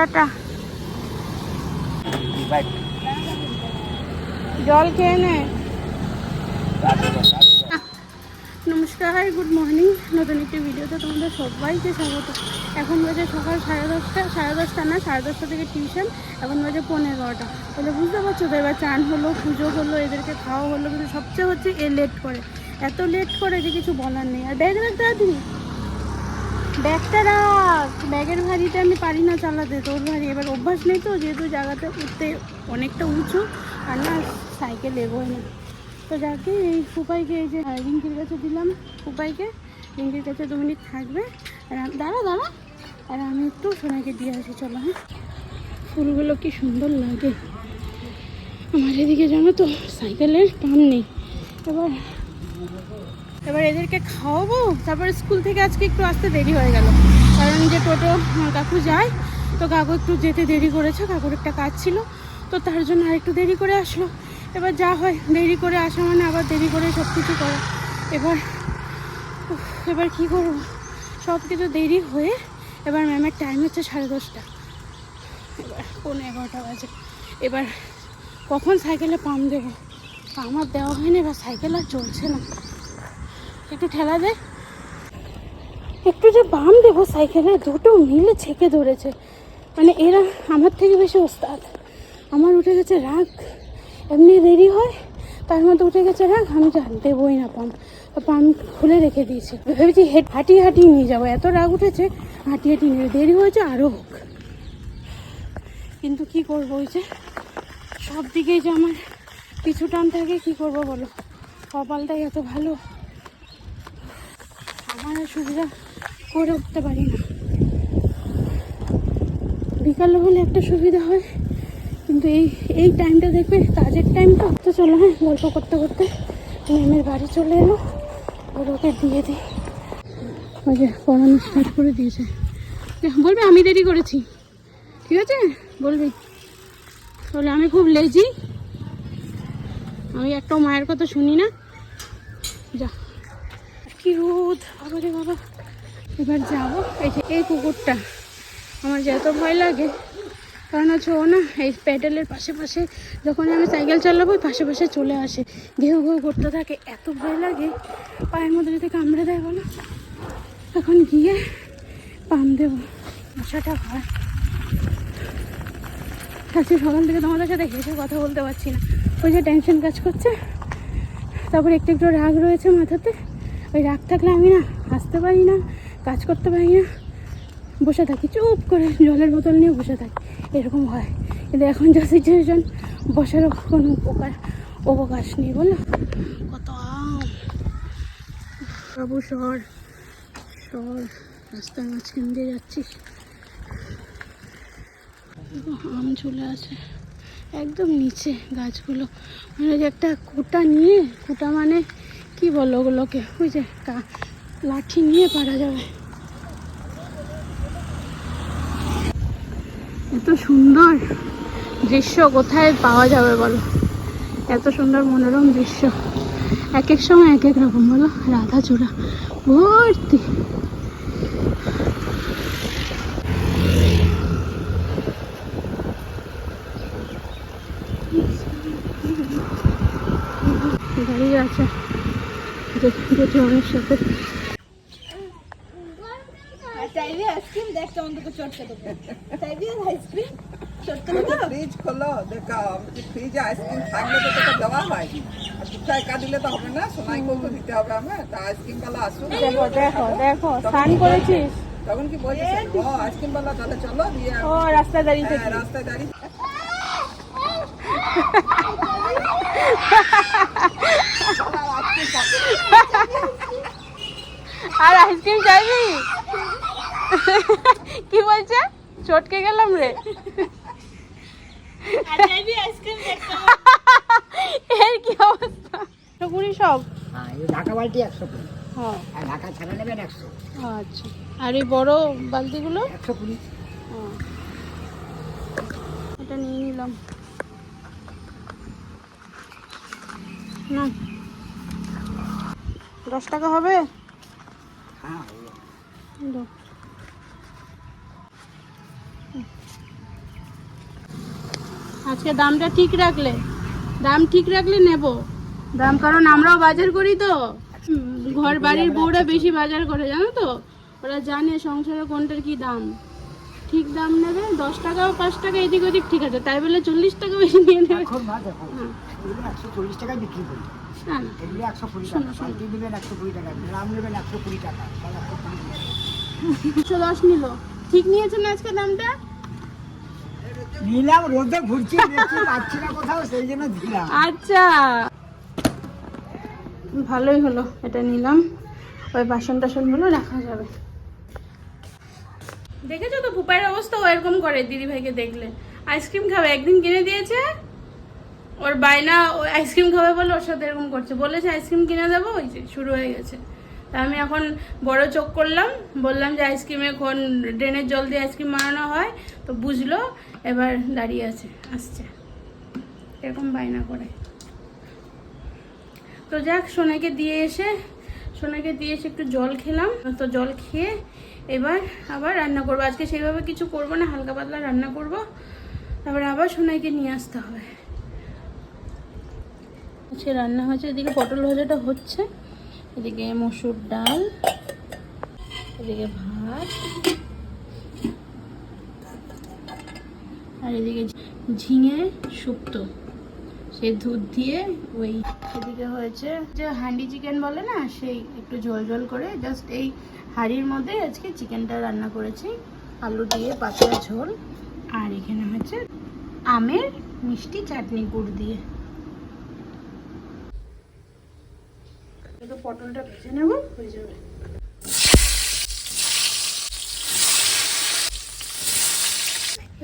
Tata. জল খেয়ে নে। নমস্কার হাই গুড মর্নিং নতুন একটি ভিডিওতে তোমাদের সবাইকে স্বাগত। এখন বাজে সকাল সাড়ে দশটা সাড়ে দশটা না, সাড়ে দশটা থেকে টিউশন এখন বাজে পনেরোটা। তাহলে বুঝতে পারছ তো, এবার চান হলো, পুজো হলো, এদেরকে খাওয়া হলো, কিন্তু সবচেয়ে হচ্ছে এ লেট করে। এত লেট করে যে কিছু বলার নেই। আর ব্যাগ রাখ তাড়াতাড়ি ব্যাগটা রাখ। ব্যাগের ভারিটা আমি পারি না চালাতে। তোর ভারী। এবার অভ্যাস নেই তো, যেহেতু জায়গাতে উঠতে অনেকটা উঁচু, আর না, সাইকেল এগোয় না। তো যাকে এই ফুপাইকে এই যে রিঙ্কির কাছে দিলাম। ফুপাইকে, রিঙ্কির কাছে দু মিনিট থাকবে। আর দাঁড়া দাঁড়া। আর আমি একটু সোনাকে দিয়ে আসি, চলো হ্যাঁ। ফুলগুলো কি সুন্দর লাগে। আমার এদিকে জানো তো, সাইকেলের পাম নেই। এবার এবার এদেরকে খাওয়াবো। তারপরে স্কুল থেকে আজকে একটু আসতে দেরি হয়ে গেল। কারণ যে টোটো কাকু যায়, তো কাকু একটু যেতে দেরি করেছে, কাকুর একটা কাজ ছিল, তো তার জন্য আর একটু দেরি করে আসলো। এবার যা হয়, দেরি করে আসা মানে আবার দেরি করে সব কিছু করা। এবার এবার কি করব? সব কিছু দেরি হয়ে, এবার ম্যামের টাইম হচ্ছে সাড়ে দশটা। এবার পৌনে এগারোটা বাজে। এবার কখন সাইকেলে পাম্প দেবো? আমার দেওয়া হয়নি, এবার সাইকেল আর চলছে না। একটু ঠেলা দে। একটু যে বাম দেবো সাইকেলে দুটো মিলে ছেঁকে ধরেছে। মানে এরা আমার থেকে বেশি ওস্তাদ। আমার উঠে গেছে রাগ। এমনি দেরি হয়, তার মধ্যে উঠে গেছে রাগ, আমি দেবোই না পাম্প পাম্প খুলে রেখে দিয়েছি। ভেবেছি হেড হাঁটিয়ে হাঁটিয়ে নিয়ে যাব। এত রাগ উঠেছে হাঁটিয়ে হাঁটিয়ে নিয়ে দেরি হয়েছে আরও হোক। কিন্তু কি করব ওই যে, সব দিকেই যে আমার পিছু টান থাকে, কি করব বলো? কপালটাই এত ভালো। আমার আর সুবিধা করে উঠতে পারি না। বিকাল হলে একটা সুবিধা হয়, কিন্তু এই এই টাইমটা দেখবে, কাজের টাইম তো। তো চলো হ্যাঁ গল্প করতে করতে মেমের বাড়ি চলে এলো ওর ওকে দিয়ে দিই। ওই যে পড়ানো স্টার্ট করে দিয়েছে। বলবে, আমি দেরি করেছি। ঠিক আছে? বলবি। বলে আমি খুব লেজি আমি একটাও মায়ের কথা শুনি না। যা। কি রোদ। বাবা বাবা। এবার যাব। এই যে, এই কুকুরটা আমার যে এত ভয় লাগে। কারণ হচ্ছে ও না, এই প্যাডেলের পাশে পাশে যখন আমি সাইকেল চালাবো পাশে পাশে চলে আসে। ঘেউ ঘেউ করতে থাকে, এত ভয় লাগে। পায়ের মধ্যে যদি কামড়ে দেয় বলো। এখন গিয়ে পাম দেবো। মশাটা হয়। আজকে সকাল থেকে তোমাদের সাথে হেসে কথা বলতে পারছি না। ওই যে টেনশন কাজ করছে। তারপর একটু একটু রাগ রয়েছে মাথাতে। ওই রাগ থাকলে আমি না হাসতে পারি না, কাজ করতে পারি না। বসে থাকি, চুপ করে জলের বোতল নিয়ে বসে থাকি। এরকম হয়। কিন্তু এখন যা সিচুয়েশন বসারও কোনো উপকার, অবকাশ নেই, বলো। কত বাবু, সর। সর। রাস্তার মাঝখান দিয়ে যাচ্ছিস। আম চলে আছে একদম নিচে গাছগুলো। মানে যে একটা কুটা নিয়ে, কুটা মানে কি বলো ওগুলোকে? ওই যে লাঠি নিয়ে পারা যাবে। এত সুন্দর দৃশ্য কোথায় পাওয়া যাবে বলো? এত সুন্দর মনোরম দৃশ্য। এক এক সময় এক এক রকম বলো। রাধাচূড়া ভর্তি দাঁড়িয়ে আছে সাথে। চাইবি আইসক্রিম দেখ কেমন তোকে চটকে দেবো চাইবি আইসক্রিম চটকে দেবো ফ্রিজ খোলো দেখা ফ্রিজে আইসক্রিম থাকলে তো তোকে দেওয়া হয় আর একা দিলে তো হবে না সোনাই তো দিতে হবে আমার তা আইসক্রিম বালা আসুন দেখো দেখো দেখো স্নান করেছিস? তখন কি বলছিস ও আইসক্রিম বালা তাহলে চলো দিয়ে ও রাস্তায় দাঁড়িয়ে হ্যাঁ, থেকে। রাস্তায় দাঁড়িয়ে আর আইসক্রিম চাইবি? কি বলছে? চটকে গেলাম রে। এর কি অবস্থা? কুড়ি সব? হ্যাঁ ঢাকা বালতি একশো হ্যাঁ। আর ঢাকা ছাড়া নেবেন একশো। আচ্ছা। আর এই বড় বালতিগুলো? একশো কুড়ি। হ্যাঁ। এটা নিয়ে নিলাম। না দশ টাকা হবে? হ্যাঁ আজকে দামটা ঠিক রাখলে দাম ঠিক রাখলে নেব। দাম কারণ আমরাও বাজার করি তো। ঘর বাড়ির বউরা বেশি বাজার করে জানো তো? ওরা জানে সংসারে কোনটার কি দাম। ঠিক দাম নেবে দশ টাকা বা পাঁচ টাকা এদিক ওদিক ঠিক আছে তাই বলে চল্লিশ টাকা বেশি নিয়ে নেবে। হ্যাঁ। একশো চল্লিশ টাকায় বিক্রি করি। এগুলো একশো কুড়ি টাকা। বালতি নেবেন একশো কুড়ি টাকা গ্রাম নেবেন একশো কুড়ি টাকা একশো কুড়ি টাকা। দুশো নিল। ঠিক নিয়েছেন আজকে দামটা? নিলাম রোদে ঘুরছি পাচ্ছি না কোথাও সেই জন্য দিলাম। আচ্ছা। ভালোই হলো এটা নিলাম। ওই বাসন টাসনগুলো রাখা যাবে। দেখেছ তো পুপাইয়ের অবস্থা ও এরকম করে দিদি ভাইকে দেখলে আইসক্রিম খাবে একদিন কিনে দিয়েছে? ওর বায়না ও আইসক্রিম খাবে বলে ওর সাথে এরকম করছে। বলেছে, আইসক্রিম কিনে দেবো? ওই যে, শুরু হয়ে গেছে। তা আমি এখন বড় চোখ করলাম, বললাম যে আইসক্রিমে কোন ড্রেনের জল দিয়ে আইসক্রিম বানানো হয়। তো বুঝলো, এবার দাঁড়িয়ে আছে, আসছে। এরকম বায়না করে। তো যাক সোনাকে দিয়ে এসে সোনাকে দিয়ে এসে একটু জল খেলাম। তো জল খেয়ে এবার আবার রান্না করব। আজকে সেইভাবে কিছু করব না, হালকা পাতলা রান্না করব। তারপরে আবার সোনাইকে নিয়ে আসতে হবে। আজকে রান্না হয়েছে এদিকে পটল ভাজাটা হচ্ছে, এদিকে মসুর ডাল, এদিকে ভাত, আর এদিকে ঝিঙে শুক্তো, সে দুধ দিয়ে ওই এদিকে হয়েছে, যে হান্ডি চিকেন বলে না, সেই একটু ঝোল ঝোল করে জাস্ট এই হাঁড়ির মধ্যে আজকে চিকেনটা রান্না করেছি, আলু দিয়ে পাতলা ঝোল, আর এখানে হচ্ছে আমের মিষ্টি চাটনি গুড় দিয়ে। একটু পটলটা ভেজে নেব হয়ে যাবে।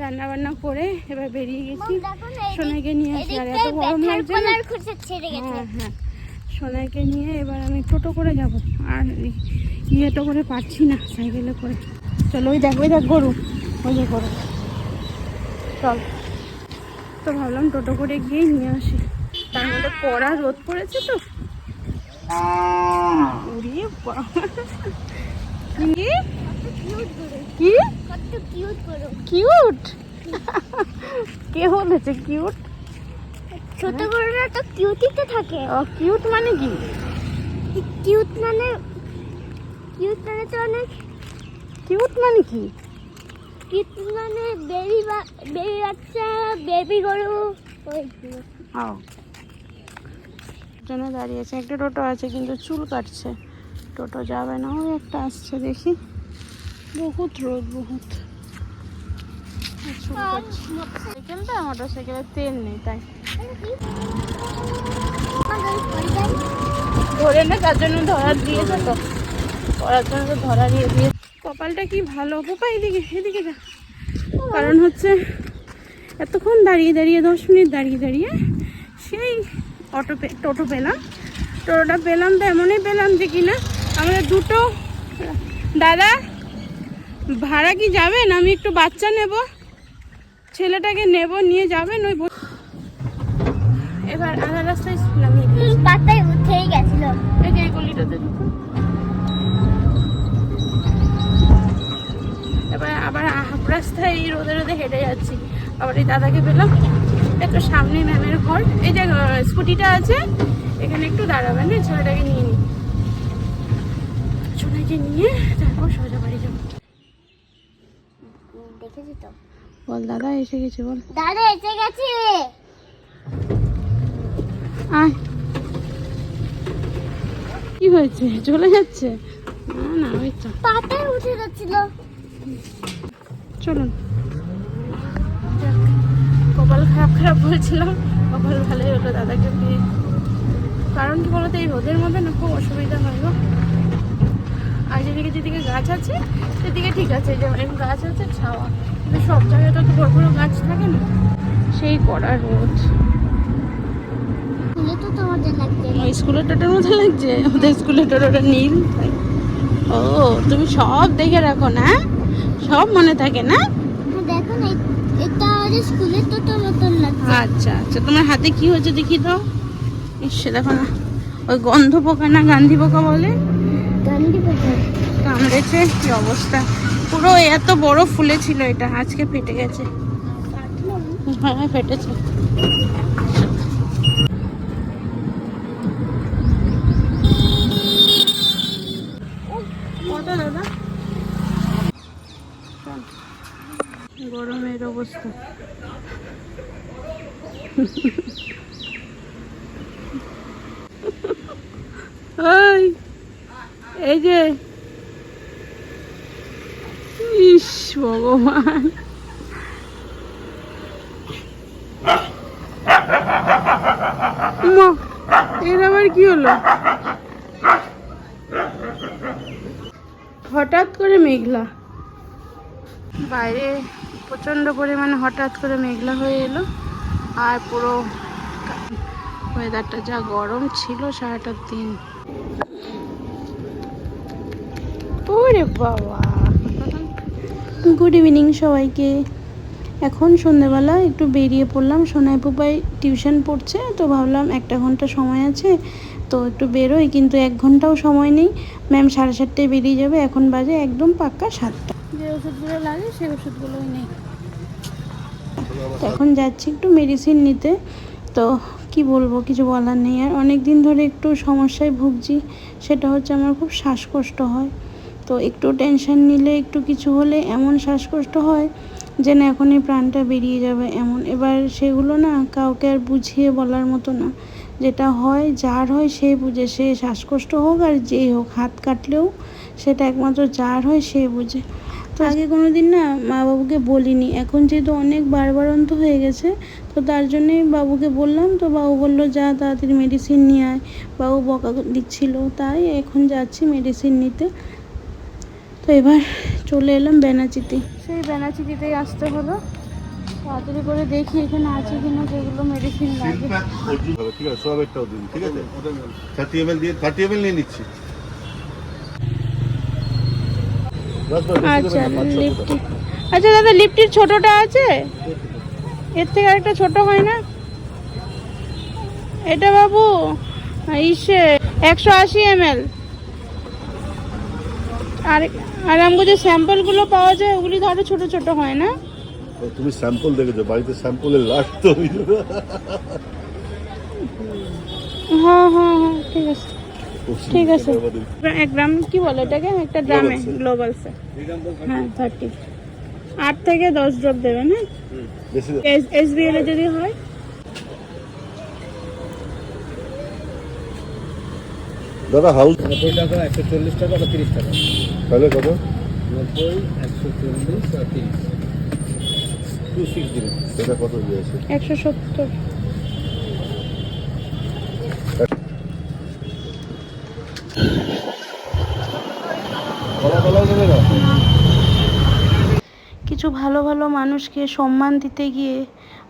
রান্না বান্না করে এবার বেরিয়ে গেছি। সোনাইকে নিয়ে আসি আর এত গরম লাগছে হ্যাঁ হ্যাঁ। সোনাইকে নিয়ে এবার আমি টোটো করে যাব আর এই ইয়েটো করে পারছি না সাইকেলে করে। চলো ওই দেখ ওই দেখ গরু। ওই যে গরু। চল। তো ভাবলাম টোটো করে গিয়ে নিয়ে আসি। তার মধ্যে কড়া রোদ পড়েছে তো। উড়িয়ে বাবা। কি? কি? কিউট। কে বলেছে কিউট? ছোট বড়রা তো কিউটই তো থাকে। ও কিউট মানে কি? কিউট মানে কিউট মানে তো অনেক কিউট মানে কি? কিউট মানে বেবি বেবি বাচ্চা বেবি গরু ওই। জন্য দাঁড়িয়েছে, একটা টোটো আছে কিন্তু চুল কাটছে। টোটো যাবে না ওই একটা আসছে দেখি। বহুত রোদ, বহুত। চুল সাইকেলটা মোটর তেল নেই, তাই। ধরে না, তার জন্য দিয়েছে তো। জন্য ধরা দিয়ে দিয়ে। কপালটা কি ভালো? এদিকে যা। কারণ হচ্ছে, এতক্ষণ দাঁড়িয়ে দাঁড়িয়ে, দশ মিনিট দাঁড়িয়ে দাঁড়িয়ে, সেই অটো টোটো পেলাম। টোটোটা পেলাম তো এমনই পেলাম যে কিনা আমাদের দুটো দাদা ভাড়া কি যাবেন আমি একটু বাচ্চা নেব? ছেলেটাকে নেব নিয়ে যাবেন ওই এবার আধা রাস্তায় নামিয়ে দিয়েছে। পাতায় উঠেই গেছিল। এই যে গলিটাতে ঢুকো। এবার আবার হাফ রাস্তায় এই রোদে রোদে হেঁটে যাচ্ছি। আবার এই দাদাকে পেলাম। একটু সামনে ম্যামের ঘর। এই যে স্কুটিটা আছে। এখানে একটু দাঁড়াবেন এই ছেলেটাকে নিয়ে নিই ছোটাকে নিয়ে তারপর সোজা বাড়ি যাব। দেখেছি তো। বল দাদা এসে গেছে বল। দাদা এসে গেছে। আয়। কি হয়েছে? চলে যাচ্ছে? না না ওই তো। পাতায় উঠে যাচ্ছিল। চলুন। কপাল খারাপ খারাপ বলছিলাম কপাল ভালোই হলো দাদাকে পেয়ে কারণ কি বলতো এই রোদের মধ্যে না খুব অসুবিধা হয় গো। আর যেদিকে যেদিকে গাছ আছে সেদিকে ঠিক আছে যেমন গাছ আছে ছাওয়া। কিন্তু সব জায়গায় তো বড় বড় গাছ থাকে না। সেই কড়া রোদ। স্কুলের টোটোর মতো লাগছে আমাদের স্কুলের টোটোটা নীল। ও তুমি সব দেখে রাখো না? সব মনে থাকে না? দেখো না আমাদের স্কুলের তো তো মতন লাগছে। আচ্ছা আচ্ছা। তোমার হাতে কি হয়েছে দেখি তো? ইস দেখো না। ওই গন্ধ পোকা না গান্ধী পোকা বলে? গান্ধী পোকা। কামড়েছে? কি অবস্থা? পুরো এত বড় ফুলে ছিল এটা। আজকে ফেটে গেছে। হ্যাঁ ফেটেছে কত দাদা গরমের অবস্থা। ওই এই যে। ইস, ভগবান। এর আবার কি হলো? হঠাৎ করে মেঘলা। বাইরে প্রচণ্ড পরিমাণে হঠাৎ করে মেঘলা হয়ে এলো আর পুরো ওয়েদারটা যা গরম ছিল সারাটার দিন। বাবা। গুড ইভিনিং সবাইকে। এখন সন্ধেবেলা একটু বেরিয়ে পড়লাম। সোনাই পুপাই টিউশন পড়ছে, তো ভাবলাম একটা ঘণ্টা সময় আছে, তো একটু বেরোই, কিন্তু এক ঘন্টাও সময় নেই। ম্যাম সাড়ে সাতটায় বেরিয়ে যাবে, এখন বাজে একদম পাক্কা সাতটা। ওষুধগুলো লাগে সেই ওষুধগুলোই নেই। এখন যাচ্ছি একটু মেডিসিন নিতে। তো কি বলব কিছু বলার নেই। আর অনেক দিন ধরে একটু সমস্যায় ভুগছি সেটা হচ্ছে আমার খুব শ্বাসকষ্ট হয়। তো একটু টেনশন নিলে একটু কিছু হলে এমন শ্বাসকষ্ট হয় যে না এখনই প্রাণটা বেরিয়ে যাবে এমন। এবার সেগুলো না কাউকে আর বুঝিয়ে বলার মতো না। যেটা হয় যার হয় সে বুঝে। সে শ্বাসকষ্ট হোক আর যেই হোক হাত কাটলেও সেটা একমাত্র যার হয় সে বুঝে। আগে কোনো দিন না মা বাবুকে বলিনি। এখন যেহেতু অনেক বারবারন্ত হয়ে গেছে তো তার জন্যই বাবুকে বললাম তো বাবু বলল যা তাড়াতাড়ি মেডিসিন নিয়ে আয়। বাবু বকা দিচ্ছিল তাই এখন যাচ্ছি মেডিসিন নিতে। তো এবার চলে এলাম বেনাচিতে। সেই বেনাচিতিতেই আসতে হলো। তাড়াতাড়ি করে দেখি এখানে আছে কিনা যেগুলো মেডিসিন লাগে। ঠিক আছে সোয়াবেরটাও দিন ঠিক আছে? থার্টি এম দিয়ে থার্টি এম নিয়ে নিচ্ছি বাস, বাস, বেশি আচ্ছা দেবেন না, পাঁচ, ছ লিফটি আচ্ছা দাদা লিফটির ছোটটা আছে? এর থেকে আরেকটা ছোট হয় না? এটা বাবু ইসে একশো আশি এম এল আর আর আমাকে যে স্যাম্পলগুলো পাওয়া যায় ওগুলি আরও ছোট ছোট হয় না? তুমি স্যাম্পল দেখেছ বাড়িতে স্যাম্পলের লাস্ট তো হ্যাঁ হ্যাঁ হ্যাঁ ঠিক আছে। ঠিক আছে। এক গ্রাম কি বলে এটাকে? একটা ড্রামে Global, sir. গ্লোবাল স্যার হ্যাঁ থার্টি। আট থেকে দশ ড্রপ দেবেন হ্যাঁ। এস বি এল যদি হয়? দাদা হাউস নব্বই টাকা একশো চল্লিশ টাকা বা তিরিশ টাকা? তাহলে কত? নব্বই একশো চল্লিশ আর তিরিশ। টু সিক্স জিরো এটা কত দিয়েছে একশো সত্তর কলা কলাও দেবে না কিছু ভালো ভালো মানুষকে সম্মান দিতে গিয়ে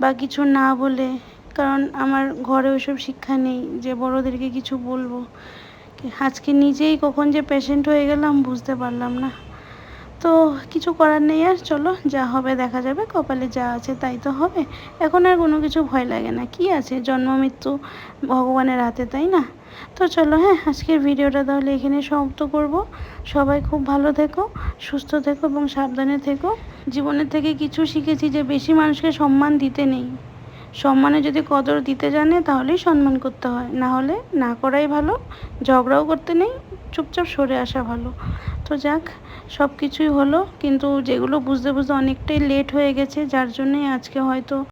বা কিছু না বলে, কারণ আমার ঘরে ওইসব শিক্ষা নেই যে বড়োদেরকে কিছু বলব। আজকে নিজেই কখন যে পেশেন্ট হয়ে গেলাম বুঝতে পারলাম না। তো কিছু করার নেই আর, চলো যা হবে দেখা যাবে, কপালে যা আছে তাই তো হবে। এখন আর কোনো কিছু ভয় লাগে না, কি আছে? জন্ম, মৃত্যু ভগবানের হাতে, তাই না? তো চলো হ্যাঁ আজকের ভিডিওটা তাহলে এখানে সমাপ্ত করব। সবাই খুব ভালো থেকো, সুস্থ থেকো এবং সাবধানে থেকো। জীবনের থেকে কিছু শিখেছি যে বেশি মানুষকে সম্মান দিতে নেই। সম্মানে যদি কদর দিতে জানে, তাহলেই সম্মান করতে হয়। না হলে না করাই ভালো, ঝগড়াও করতে নেই, চুপচাপ সরে আসা ভালো। তো যাক সব কিছুই হলো, কিন্তু যেগুলো বুঝতে বুঝতে অনেকটাই লেট হয়ে গেছে, যার জন্যই আজকে হয়তো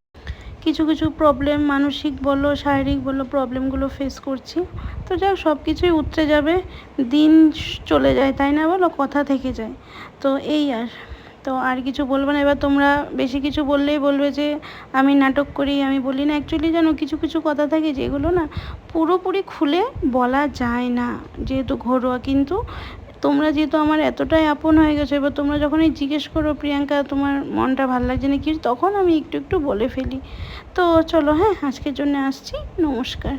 কিছু কিছু প্রবলেম মানসিক বলো, শারীরিক বলো প্রবলেমগুলো ফেস করছি। তো যাক সব কিছুই উতরে যাবে, দিন চলে যায়, তাই না বলো? কথা থেকে যায়। তো এই আর। তো আর কিছু বলব না। এবার তোমরা বেশি কিছু বললেই বলবে যে, আমি নাটক করি, আমি বলি না। অ্যাকচুয়ালি যেন কিছু কিছু কথা থাকে যেগুলো না পুরোপুরি খুলে বলা যায় না, যেহেতু ঘরোয়া। কিন্তু তোমরা যেহেতু আমার এতটাই আপন হয়ে গেছো, এবার তোমরা যখনই জিজ্ঞেস করো, প্রিয়াঙ্কা, তোমার মনটা ভালো লাগছে না কি তখন আমি একটু একটু বলে ফেলি। তো চলো হ্যাঁ আজকের জন্য আসছি। নমস্কার।